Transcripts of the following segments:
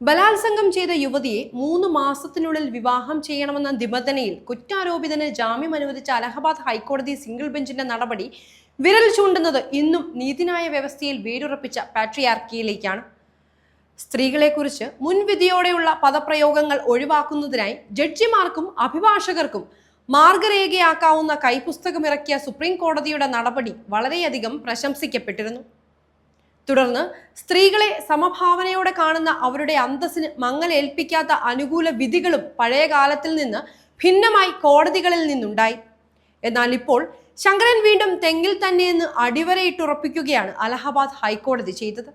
ബലാത്സംഗം ചെയ്ത യുവതിയെ മൂന്ന് മാസത്തിനുള്ളിൽ വിവാഹം ചെയ്യണമെന്ന നിബന്ധനയിൽ കുറ്റാരോപിതന് ജാമ്യം അനുവദിച്ച അലഹബാദ് ഹൈക്കോടതി സിംഗിൾ ബെഞ്ചിന്റെ നടപടി വിരൽ ചൂണ്ടുന്നത് ഇന്നും നീതിന്യായ വ്യവസ്ഥയിൽ വേരുറപ്പിച്ച പാട്രിയാർക്കിയിലേക്കാണ്. സ്ത്രീകളെക്കുറിച്ച് മുൻവിധിയോടെയുള്ള പദപ്രയോഗങ്ങൾ ഒഴിവാക്കുന്നതിനായി ജഡ്ജിമാർക്കും അഭിഭാഷകർക്കും മാർഗരേഖയാക്കാവുന്ന കൈപുസ്തകമിറക്കിയ സുപ്രീം കോടതിയുടെ നടപടി വളരെയധികം പ്രശംസിക്കപ്പെട്ടിരുന്നു. തുടർന്ന് സ്ത്രീകളെ സമഭാവനയോടെ കാണുന്ന അവരുടെ അന്തസ്സിന് മങ്ങലേൽപ്പിക്കാത്ത അനുകൂല വിധികളും പഴയ കാലത്തിൽ നിന്ന് ഭിന്നമായി കോടതികളിൽ നിന്നുണ്ടായി. എന്നാൽ ഇപ്പോൾ ശങ്കരൻ വീണ്ടും തെങ്ങിൽ തന്നെയെന്ന് അടിവരയിട്ടുറപ്പിക്കുകയാണ് അലഹബാദ് ഹൈക്കോടതി ചെയ്തത്.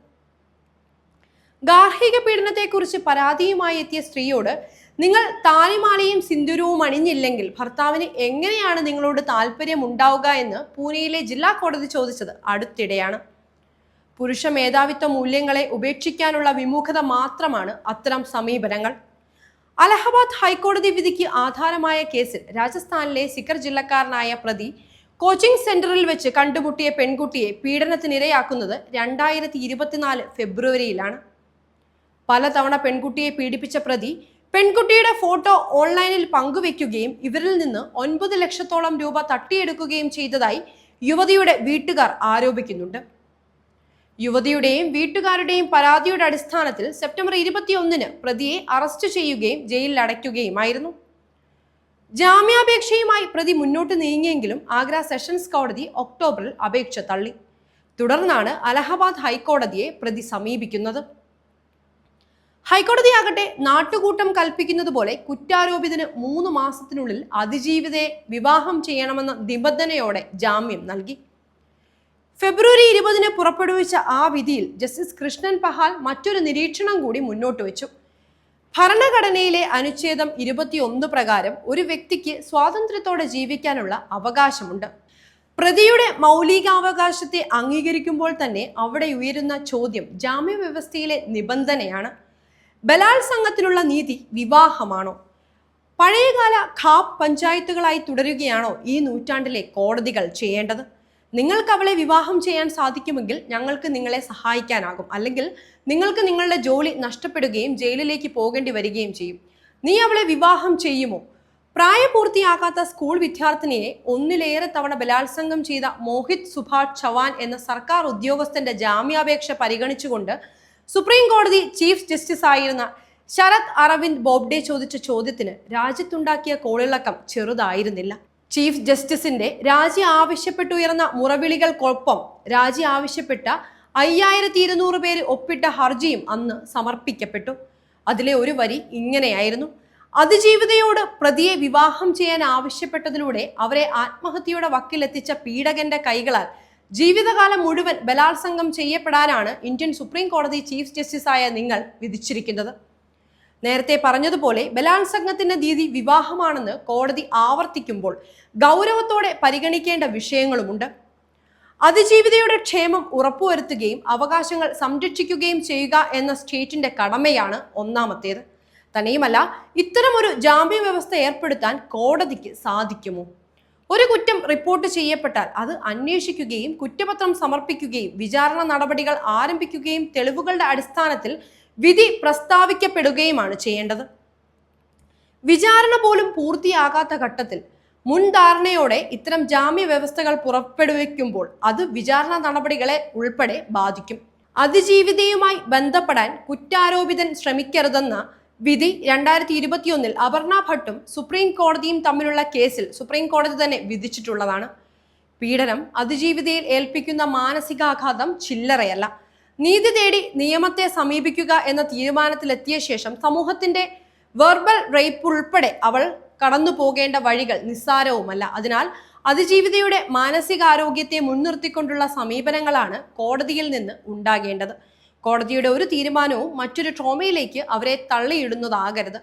ഗാർഹിക പീഡനത്തെക്കുറിച്ച് പരാതിയുമായി എത്തിയ സ്ത്രീയോട് നിങ്ങൾ താലിമാലയും സിന്ദൂരവും അണിഞ്ഞില്ലെങ്കിൽ ഭർത്താവിന് എങ്ങനെയാണ് നിങ്ങളോട് താല്പര്യം ഉണ്ടാവുക എന്ന് പൂനെയിലെ ജില്ലാ കോടതി ചോദിച്ചത് അടുത്തിടെയാണ്. പുരുഷ മേധാവിത്വ മൂല്യങ്ങളെ ഉപേക്ഷിക്കാനുള്ള വിമുഖത മാത്രമാണ് അത്തരം സമീപനങ്ങൾ. അലഹബാദ് ഹൈക്കോടതി വിധിക്ക് ആധാരമായ കേസിൽ രാജസ്ഥാനിലെ സിക്കർ ജില്ലക്കാരനായ പ്രതി കോച്ചിംഗ് സെന്ററിൽ വെച്ച് കണ്ടുമുട്ടിയ പെൺകുട്ടിയെ പീഡനത്തിനിരയാക്കുന്നത് രണ്ടായിരത്തി ഇരുപത്തിനാല് ഫെബ്രുവരിയിലാണ്. പലതവണ പെൺകുട്ടിയെ പീഡിപ്പിച്ച പ്രതി പെൺകുട്ടിയുടെ ഫോട്ടോ ഓൺലൈനിൽ പങ്കുവെക്കുകയും ഇവരിൽ നിന്ന് ഒൻപത് ലക്ഷത്തോളം രൂപ തട്ടിയെടുക്കുകയും ചെയ്തതായി യുവതിയുടെ വീട്ടുകാർ ആരോപിക്കുന്നുണ്ട്. യുവതിയുടെയും വീട്ടുകാരുടെയും പരാതിയുടെ അടിസ്ഥാനത്തിൽ സെപ്റ്റംബർ ഇരുപത്തിയൊന്നിന് പ്രതിയെ അറസ്റ്റ് ചെയ്യുകയും ജയിലിൽ അടയ്ക്കുകയുമായിരുന്നു. ജാമ്യാപേക്ഷയുമായി പ്രതി മുന്നോട്ട് നീങ്ങിയെങ്കിലും ആഗ്ര സെഷൻസ് കോടതി ഒക്ടോബറിൽ അപേക്ഷ തള്ളി. തുടർന്നാണ് അലഹബാദ് ഹൈക്കോടതിയെ പ്രതി സമീപിക്കുന്നത്. ഹൈക്കോടതിയാകട്ടെ നാട്ടുകൂട്ടം കൽപ്പിക്കുന്നത് പോലെ കുറ്റാരോപിതന് മൂന്ന് മാസത്തിനുള്ളിൽ അതിജീവിതയെ വിവാഹം ചെയ്യണമെന്ന നിബന്ധനയോടെ ജാമ്യം നൽകി. ഫെബ്രുവരി ഇരുപതിന് പുറപ്പെടുവിച്ച ആ വിധിയിൽ ജസ്റ്റിസ് കൃഷ്ണൻ പഹാൽ മറ്റൊരു നിരീക്ഷണം കൂടി മുന്നോട്ട് വെച്ചു. ഭരണഘടനയിലെ അനുച്ഛേദം ഇരുപത്തിയൊന്ന് പ്രകാരം ഒരു വ്യക്തിക്ക് സ്വാതന്ത്ര്യത്തോടെ ജീവിക്കാനുള്ള അവകാശമുണ്ട്. പ്രതിയുടെ മൗലികാവകാശത്തെ അംഗീകരിക്കുമ്പോൾ തന്നെ അവിടെ ഉയരുന്ന ചോദ്യം ജാമ്യവ്യവസ്ഥയിലെ നിബന്ധനയാണ്. ബലാത്സംഗത്തിനുള്ള നീതി വിവാഹമാണോ? പഴയകാല ഖാപ് പഞ്ചായത്തുകളായി തുടരുകയാണോ ഈ നൂറ്റാണ്ടിലെ കോടതികൾ ചെയ്യേണ്ടത്? നിങ്ങൾക്ക് അവളെ വിവാഹം ചെയ്യാൻ സാധിക്കുമെങ്കിൽ ഞങ്ങൾക്ക് നിങ്ങളെ സഹായിക്കാനാകും. അല്ലെങ്കിൽ നിങ്ങൾക്ക് നിങ്ങളുടെ ജോലി നഷ്ടപ്പെടുകയും ജയിലിലേക്ക് പോകേണ്ടി വരികയും ചെയ്യും. നീ അവളെ വിവാഹം ചെയ്യുമോ? പ്രായപൂർത്തിയാകാത്ത സ്കൂൾ വിദ്യാർത്ഥിനിയെ ഒന്നിലേറെ തവണ ബലാത്സംഗം ചെയ്ത മോഹിത് സുഭാഷ് ചവാൻ എന്ന സർക്കാർ ഉദ്യോഗസ്ഥന്റെ ജാമ്യാപേക്ഷ പരിഗണിച്ചുകൊണ്ട് സുപ്രീം കോടതി ചീഫ് ജസ്റ്റിസ് ആയിരുന്ന ശരത് അരവിന്ദ് ബോബ്ഡെ ചോദിച്ച ചോദ്യത്തിന് രാജ്യത്തുണ്ടാക്കിയ കോളിളക്കം ചെറുതായിരുന്നില്ല. ചീഫ് ജസ്റ്റിസിന്റെ രാജി ആവശ്യപ്പെട്ടുയർന്ന മുറവിളികൾക്കൊപ്പം രാജി ആവശ്യപ്പെട്ട അയ്യായിരത്തി ഇരുന്നൂറ് പേര് ഒപ്പിട്ട ഹർജിയും അന്ന് സമർപ്പിക്കപ്പെട്ടു. അതിലെ ഒരു വരി ഇങ്ങനെയായിരുന്നു. അതിജീവിതയോട് പ്രതിയെ വിവാഹം ചെയ്യാൻ ആവശ്യപ്പെട്ടതിലൂടെ അവരെ ആത്മഹത്യയുടെ വക്കിലെത്തിച്ച പീഡകന്റെ കൈകളാൽ ജീവിതകാലം മുഴുവൻ ബലാത്സംഗം ചെയ്യപ്പെടാനാണ് ഇന്ത്യൻ സുപ്രീം കോടതി ചീഫ് ജസ്റ്റിസായ നിങ്ങൾ വിധിച്ചിരിക്കുന്നത്. നേരത്തെ പറഞ്ഞതുപോലെ ബലാത്സംഗത്തിന്റെ രീതി വിവാഹമാണെന്ന് കോടതി ആവർത്തിക്കുമ്പോൾ ഗൗരവത്തോടെ പരിഗണിക്കേണ്ട വിഷയങ്ങളുമുണ്ട്. അതിജീവിതയുടെ ക്ഷേമം ഉറപ്പുവരുത്തുകയും അവകാശങ്ങൾ സംരക്ഷിക്കുകയും ചെയ്യുക എന്ന സ്റ്റേറ്റിന്റെ കടമയാണ് ഒന്നാമത്തേത്. തന്നെയുമല്ല ഇത്തരമൊരു ജാമ്യ വ്യവസ്ഥ ഏർപ്പെടുത്താൻ കോടതിക്ക് സാധിക്കുമോ? ഒരു കുറ്റം റിപ്പോർട്ട് ചെയ്യപ്പെട്ടാൽ അത് അന്വേഷിക്കുകയും കുറ്റപത്രം സമർപ്പിക്കുകയും വിചാരണ നടപടികൾ ആരംഭിക്കുകയും തെളിവുകളുടെ അടിസ്ഥാനത്തിൽ വിധി പ്രസ്താവിക്കപ്പെടുകയുമാണ് ചെയ്യേണ്ടത്. വിചാരണ പോലും പൂർത്തിയാകാത്ത ഘട്ടത്തിൽ മുൻധാരണയോടെ ഇത്തരം ജാമ്യ വ്യവസ്ഥകൾ പുറപ്പെടുവിക്കുമ്പോൾ അത് വിചാരണ നടപടികളെ ഉൾപ്പെടെ ബാധിക്കും. അതിജീവിതയുമായി ബന്ധപ്പെടാൻ കുറ്റാരോപിതൻ ശ്രമിക്കരുതെന്ന വിധി രണ്ടായിരത്തി ഇരുപത്തിയൊന്നിൽ അപർണ ഭട്ടും സുപ്രീം കോടതിയും തമ്മിലുള്ള കേസിൽ സുപ്രീം കോടതി തന്നെ വിധിച്ചിട്ടുള്ളതാണ്. പീഡനം അതിജീവിതയിൽ ഏൽപ്പിക്കുന്ന മാനസികാഘാതം ചില്ലറയല്ല. നീതി തേടി നിയമത്തെ സമീപിക്കുക എന്ന തീരുമാനത്തിലെത്തിയ ശേഷം സമൂഹത്തിന്റെ വെർബൽ റേപ്പ് ഉൾപ്പെടെ അവൾ കടന്നു പോകേണ്ട വഴികൾ നിസ്സാരവുമല്ല. അതിനാൽ അതിജീവിതയുടെ മാനസികാരോഗ്യത്തെ മുൻനിർത്തിക്കൊണ്ടുള്ള സമീപനങ്ങളാണ് കോടതിയിൽ നിന്ന് ഉണ്ടാകേണ്ടത്. കോടതിയുടെ ഒരു തീരുമാനവും മറ്റൊരു ട്രോമയിലേക്ക് അവരെ തള്ളിയിടുന്നതാകരുത്.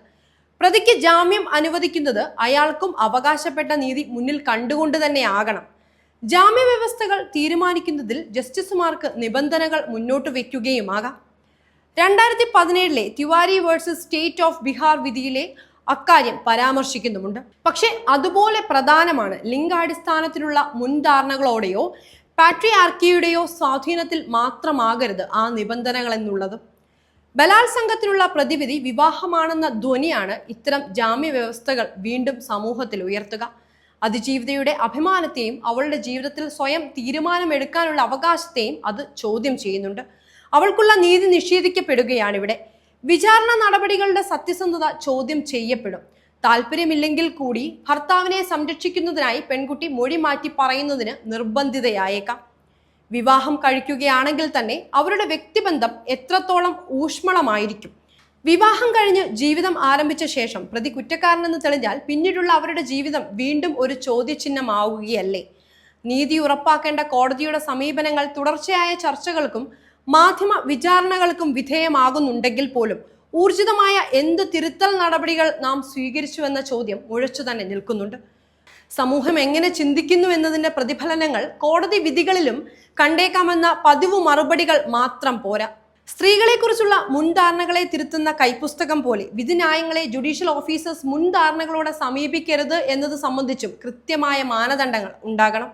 പ്രതിക്ക് ജാമ്യം അനുവദിക്കുന്നത് അയാൾക്കും അവകാശപ്പെട്ട നീതി മുന്നിൽ കണ്ടുകൊണ്ട് തന്നെ ആകണം. ജാമ്യ വ്യവസ്ഥകൾ തീരുമാനിക്കുന്നതിൽ ജസ്റ്റിസുമാർക്ക് നിബന്ധനകൾ മുന്നോട്ട് വയ്ക്കുകയുമാകാം. രണ്ടായിരത്തി പതിനേഴിലെ Tiwari versus state of Bihar വിധിയിലെ അക്കാര്യം പരാമർശിക്കുന്നുമുണ്ട്. പക്ഷേ അതുപോലെ പ്രധാനമാണ് ലിംഗാടിസ്ഥാനത്തിലുള്ള മുൻധാരണകളോടെയോ പാട്രിയാർക്കിയുടെയോ സ്വാധീനത്തിൽ മാത്രമാകരുത് ആ നിബന്ധനകൾ എന്നുള്ളത്. ബലാത്സംഗത്തിനുള്ള പ്രതിവിധി വിവാഹമാണെന്ന ധ്വനിയാണ് ഇത്തരം ജാമ്യ വ്യവസ്ഥകൾ വീണ്ടും സമൂഹത്തിൽ ഉയർത്തുക. അതിജീവിതയുടെ അഭിമാനത്തെയും അവളുടെ ജീവിതത്തിൽ സ്വയം തീരുമാനമെടുക്കാനുള്ള അവകാശത്തെയും അത് ചോദ്യം ചെയ്യുന്നുണ്ട്. അവൾക്കുള്ള നീതി നിഷേധിക്കപ്പെടുകയാണ് ഇവിടെ. വിചാരണ നടപടികളുടെ സത്യസന്ധത ചോദ്യം ചെയ്യപ്പെടും. താല്പര്യമില്ലെങ്കിൽ കൂടി ഭർത്താവിനെ സംരക്ഷിക്കുന്നതിനായി പെൺകുട്ടി മൊഴി മാറ്റി പറയുന്നതിന് നിർബന്ധിതയായേക്കാം. വിവാഹം കഴിക്കുകയാണെങ്കിൽ തന്നെ അവരുടെ വ്യക്തിബന്ധം എത്രത്തോളം ഊഷ്മളമായിരിക്കും? വിവാഹം കഴിഞ്ഞ് ജീവിതം ആരംഭിച്ച ശേഷം പ്രതി കുറ്റക്കാരനെന്ന് തെളിഞ്ഞാൽ പിന്നീടുള്ള അവരുടെ ജീവിതം വീണ്ടും ഒരു ചോദ്യചിഹ്നമാവുകയല്ലേ? നീതി ഉറപ്പാക്കേണ്ട കോടതിയുടെ സമീപനങ്ങൾ തുടർച്ചയായ ചർച്ചകൾക്കും മാധ്യമ വിചാരണകൾക്കും വിധേയമാകുന്നുണ്ടെങ്കിൽ പോലും ഊർജിതമായ എന്ത് തിരുത്തൽ നടപടികൾ നാം സ്വീകരിച്ചുവെന്ന ചോദ്യം ഒഴിച്ചു തന്നെ നിൽക്കുന്നുണ്ട്. സമൂഹം എങ്ങനെ ചിന്തിക്കുന്നു എന്നതിന്റെ പ്രതിഫലനങ്ങൾ കോടതി വിധികളിലും കണ്ടേക്കാമെന്ന പതിവ് മറുപടികൾ മാത്രം പോരാ. സ്ത്രീകളെക്കുറിച്ചുള്ള മുൻധാരണകളെ തിരുത്തുന്ന കൈപ്പുസ്തകം പോലെ വിധിന്യായങ്ങളെ ജുഡീഷ്യൽ ഓഫീസേഴ്സ് മുൻധാരണകളോടെ സമീപിക്കരുത് എന്നത് സംബന്ധിച്ചും കൃത്യമായ മാനദണ്ഡങ്ങൾ ഉണ്ടാകണം.